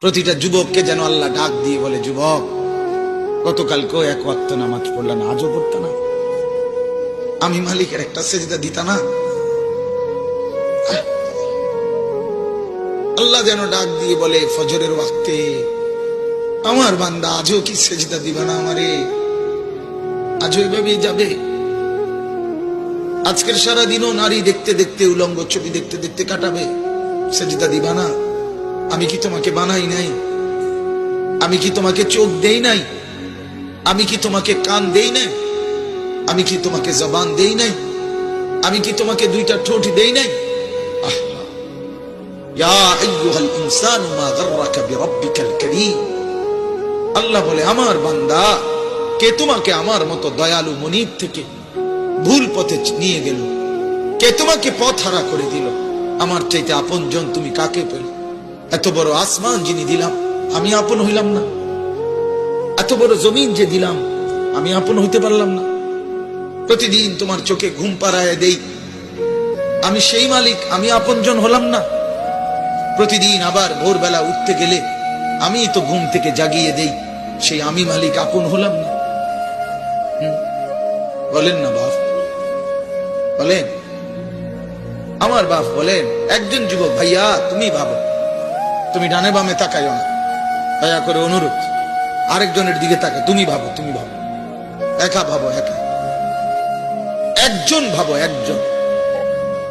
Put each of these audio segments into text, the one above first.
প্রতিটা যুবককে যেন আল্লাহ ডাক দিয়ে বলে, যুবক, গতকালকেও এক ওয়াক্ত নামাজ পড়লা না আজও পড়তা না। আমি মালিকের একটা সেজদা দিতা না। আল্লাহ যেন ডাক দিয়ে বলে, ফজরের ওয়াক্তে আমার বান্দা আজও কি সেজদা দিবা না আমারে? আজও এভাবেই যাবে? আজকের সারা দিনও নারী দেখতে দেখতে, উলঙ্গ ছবি দেখতে দেখতে কাটাবে। সেজদা দিবা না? আমি কি তোমাকে বানাই নাই? আমি কি তোমাকে চোখ দেই নাই? আমি কি তোমাকে কান দেই নাই? আমি কি তোমাকে জবান দেই নাই? আমি কি তোমাকে দুইটা ঠোঁট দেই নাই? আল্লাহ বলে, আমার বান্দা, কে তোমাকে আমার মতো দয়ালু মনিব থেকে ভুল পথে নিয়ে গেল? কে তোমাকে পথ হারা করে দিল? আমার চাইতে আপন জন তুমি কাকে পেলে? এত বড় আসমান যিনি দিলাম, আমি আপন হইলাম না। এত বড় জমিন যে দিলাম, আমি আপন হইতে পারলাম না। প্রতিদিন তোমার চোখে ঘুম পাড়ায় দেই, আমি সেই মালিক, আমি আপনজন হলাম না। প্রতিদিন আবার ভোরবেলা উঠতে গেলে, আমি তো ঘুম থেকে জাগিয়ে দেই, সেই আমি মালিক আপন হলাম না? বলেন না বাপ, বলেন। আমার বাপ বলেন, একজন যুবক, ভাইয়া, তুমি ভাবো তুমি ডানে বামে তাকাইও না। দয়া করে অনুরোধ, আরেকজনের দিকে তাকায় তুমি ভাবো তুমি ভাবো। একা ভাবো, একা। একজন ভাবো, একজন।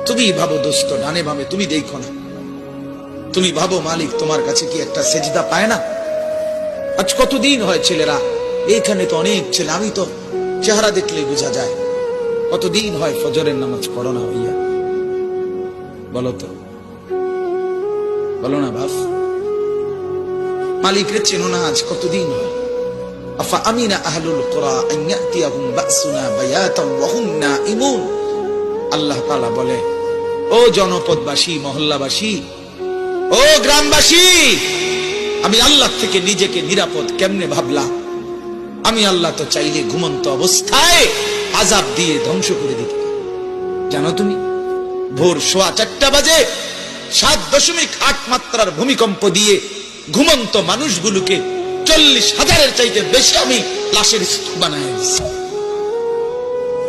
তুমি ভাবো দোস্ত, ডানে বামে তুমি দেখো না। তুমি ভাবো মালিক, তোমার কাছে কি একটা সেজদা পায় না? আজ কতদিন হয় ছেলেরা? এইখানে তো অনেক ছেলে, আমি তো চেহারা দেখলে বোঝা যায়। কতদিন হয় ফজরের নামাজ পড়ো না ভাইয়া? বলো তো। বলো না বাস মালিকের চেনো না আজ কতদিন? আহলুল কুরা বাসুনা নাইমুন আল্লাহ বলে, ও জনপদবাসী, মহল্লাবাসী, ও গ্রামবাসী, আমি আল্লাহ থেকে নিজেকে নিরাপদ কেমনে ভাবলাম? আমি আল্লাহ তো চাইলে ঘুমন্ত অবস্থায় আজাব দিয়ে ধ্বংস করে দিতে জানো তুমি? ভোর সোয়া চারটা বাজে সাত দশমিক আট মাত্রার ভূমিকম্প দিয়ে ঘুমন্ত মানুষগুলোকে চল্লিশ হাজারের চাইতে বেশি আমি লাশের স্তূপ বানায়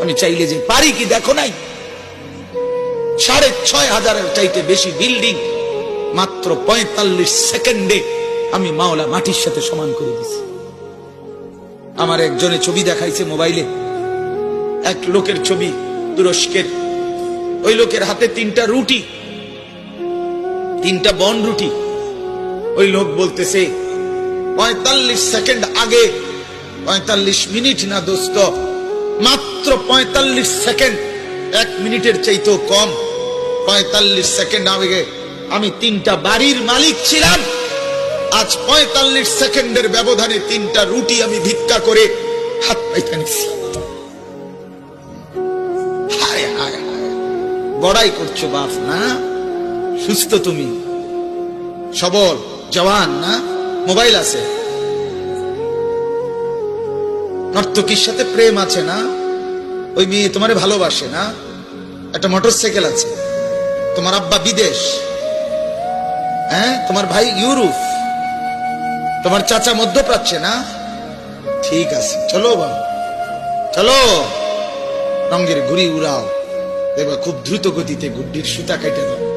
আমি চাইলে যে পারি কি দেখো নাই? সাড়ে ছয় হাজারের চাইতে বেশি বিল্ডিং মাত্র পঁয়তাল্লিশ সেকেন্ডে আমি মাওলা মাটির সাথে সমান করে দিছি। আমার একজনে ছবি দেখাইছে মোবাইলে। এক লোকের ছবি, তুরস্কের। ওই লোকের হাতে তিনটা রুটি। তিনটা বন রুটি। ওই লোক বলতেছে, পঁয়তাল্লিশ সেকেন্ড আগে, পঁয়তাল্লিশ মিনিট না দোস্ত, মাত্র পঁয়তাল্লিশ সেকেন্ড, এক মিনিটের চাইতেও কম, পঁয়তাল্লিশ সেকেন্ড আগে আমি তিনটা বাড়ির মালিক ছিলাম। আজ পঁয়তাল্লিশ সেকেন্ডের ব্যবধানে তিনটা রুটি আমি ভিক্ষা করে হাত পাইতে হায়। বড়াই করছ বাপ, না? সুস্থ তুমি। সবল, জওয়ান, না? মোবাইল আছে। নর্তকীর সাথে প্রেম আছে, না? ওই মেয়ে তোমারে ভালোবাসে, না? একটা মোটর সাইকেল আছে। তোমার আব্বা বিদেশ। হ্যাঁ? তোমার ভাই ইউরোপ। তোমার চাচা মধ্যপ্রাচ্যে, না? ঠিক আছে, চলো বাবা চলো। রঙের ঘুরি উড়াও। দেখবা খুব দ্রুত গতিতে গুড্ডির সুতা কেটে দাও।